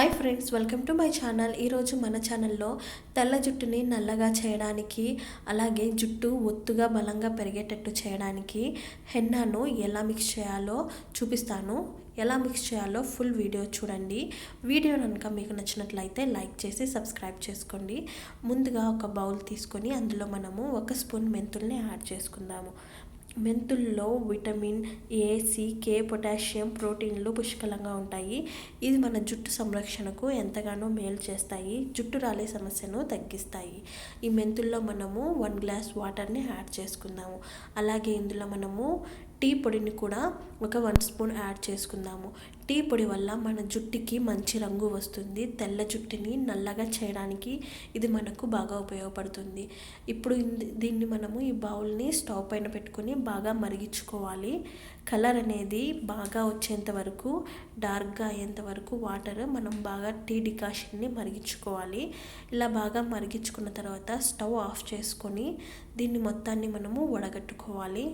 Hi friends welcome to my channel ఈరోజు మన ఛానల్లో తెల్ల జుట్టుని నల్లగా చేయడానికి అలాగే జుట్టు ఒత్తుగా బలంగా పెరిగేటట్టు చేయడానికి హెన్నాను ఎలా మిక్స్ చేయాలో చూపిస్తాను. ఎలా మిక్స్ చేయాలో ఫుల్ వీడియో చూడండి. వీడియో కనుక మీకు నచ్చినట్లయితే లైక్ చేసి సబ్స్క్రైబ్ చేసుకోండి. ముందుగా ఒక బౌల్ తీసుకొని అందులో మనము ఒక స్పూన్ మెంతుల్ని యాడ్ చేసుకుందాము. మెంతుల్లో vitamin A C K potassium ప్రోటీన్లు పుష్కలంగా ఉంటాయి. ఇది మన జుట్టు సంరక్షణకు ఎంతగానో మేలు చేస్తాయి. జుట్టు రాలే సమస్యను తగ్గిస్తాయి. ఈ మెంతుల్లో మనము వన్ గ్లాస్ వాటర్ని యాడ్ చేసుకుందాము. అలాగే ఇందులో మనము టీ పొడిని కూడా ఒక వన్ స్పూన్ యాడ్ చేసుకుందాము. టీ పొడి వల్ల మన జుట్టుకి మంచి రంగు వస్తుంది. తెల్ల జుట్టుని నల్లగా చేయడానికి ఇది మనకు బాగా ఉపయోగపడుతుంది. ఇప్పుడు దీన్ని మనము ఈ బౌల్ని స్టవ్ పైన పెట్టుకొని బాగా మరిగించుకోవాలి. కలర్ అనేది బాగా వచ్చేంత వరకు డార్క్గా అయ్యేంత వరకు వాటర్ మనం బాగా టీ డికాషన్ని మరిగించుకోవాలి. ఇలా బాగా మరిగించుకున్న తర్వాత స్టవ్ ఆఫ్ చేసుకొని దీన్ని మొత్తాన్ని మనము వడగట్టుకోవాలి.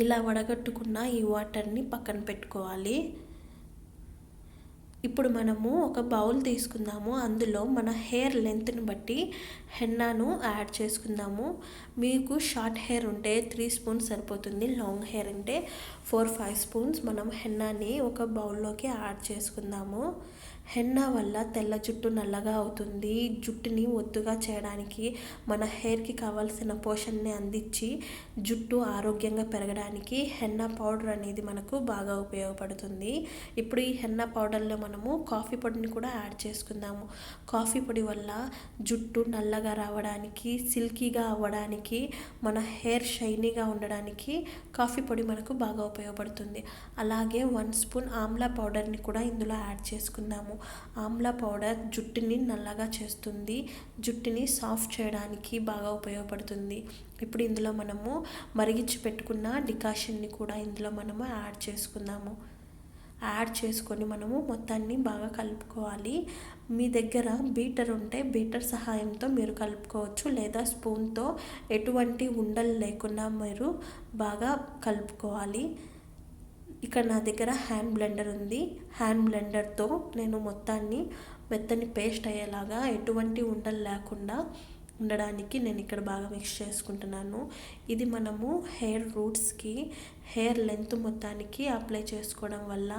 ఇలా వడగట్టుకున్న ఈ వాటర్ని పక్కన పెట్టుకోవాలి. ఇప్పుడు మనము ఒక బౌల్ తీసుకుందాము. అందులో మన హెయిర్ లెంత్ని బట్టి హెన్నాను యాడ్ చేసుకుందాము. మీకు షార్ట్ హెయిర్ ఉంటే త్రీ స్పూన్స్ సరిపోతుంది. లాంగ్ హెయిర్ ఉంటే ఫోర్ ఫైవ్ స్పూన్స్ మనం హెన్నాని ఒక బౌల్లోకి యాడ్ చేసుకుందాము. హెన్నా వల్ల తెల్ల జుట్టు నల్లగా అవుతుంది. జుట్టుని ఒత్తుగా చేయడానికి మన హెయిర్కి కావాల్సిన పోషణని అందించి జుట్టు ఆరోగ్యంగా పెరగడానికి హెన్నా పౌడర్ అనేది మనకు బాగా ఉపయోగపడుతుంది. ఇప్పుడు ఈ హెన్నా పౌడర్లో మనము కాఫీ పొడిని కూడా యాడ్ చేసుకుందాము. కాఫీ పొడి వల్ల జుట్టు నల్లగా రావడానికి సిల్కీగా అవ్వడానికి మన హెయిర్ షైనీగా ఉండడానికి కాఫీ పొడి మనకు బాగా ఉపయోగపడుతుంది. అలాగే వన్ స్పూన్ ఆమ్లా పౌడర్ని కూడా ఇందులో యాడ్ చేసుకుందాము. ఆమ్లా పౌడర్ జుట్టుని నల్లగా చేస్తుంది. జుట్టుని సాఫ్ట్ చేయడానికి బాగా ఉపయోగపడుతుంది. ఇప్పుడు ఇందులో మనము మరిగించి పెట్టుకున్న డికాషన్ని కూడా ఇందులో మనము యాడ్ చేసుకుందాము. యాడ్ చేసుకొని మనము మొత్తాన్ని బాగా కలుపుకోవాలి. మీ దగ్గర బీటర్ ఉంటే బీటర్ సహాయంతో మీరు కలుపుకోవచ్చు. లేదా స్పూన్తో ఎటువంటి ఉండలు లేకుండా మీరు బాగా కలుపుకోవాలి. ఇక్కడ నా దగ్గర హ్యాండ్ బ్లెండర్ ఉంది. హ్యాండ్ బ్లెండర్తో నేను మొత్తాన్ని మెత్తని పేస్ట్ అయ్యేలాగా ఎటువంటి ఉండలు లేకుండా ఉండడానికి నేను ఇక్కడ బాగా మిక్స్ చేసుకుంటున్నాను. ఇది మనము హెయిర్ రూట్స్కి హెయిర్ లెంత్ మొత్తానికి అప్లై చేసుకోవడం వల్ల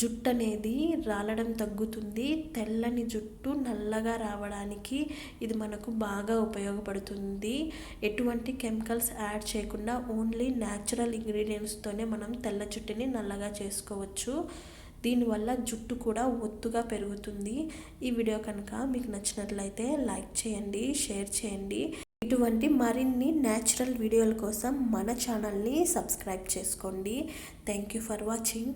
జుట్టు అనేది రాలడం తగ్గుతుంది. తెల్లని జుట్టు నల్లగా రావడానికి ఇది మనకు బాగా ఉపయోగపడుతుంది. ఎటువంటి కెమికల్స్ యాడ్ చేయకుండా ఓన్లీ న్యాచురల్ ఇంగ్రీడియంట్స్తోనే మనం తెల్ల జుట్టుని నల్లగా చేసుకోవచ్చు. దీనివల్ల జుట్టు కూడా ఒత్తుగా పెరుగుతుంది. ఈ వీడియో కనుక మీకు నచ్చినట్లయితే లైక్ చేయండి షేర్ చేయండి. ఇటువంటి మరిన్ని న్యాచురల్ వీడియోల కోసం మన ఛానల్ని సబ్స్క్రైబ్ చేసుకోండి. Thank you for watching.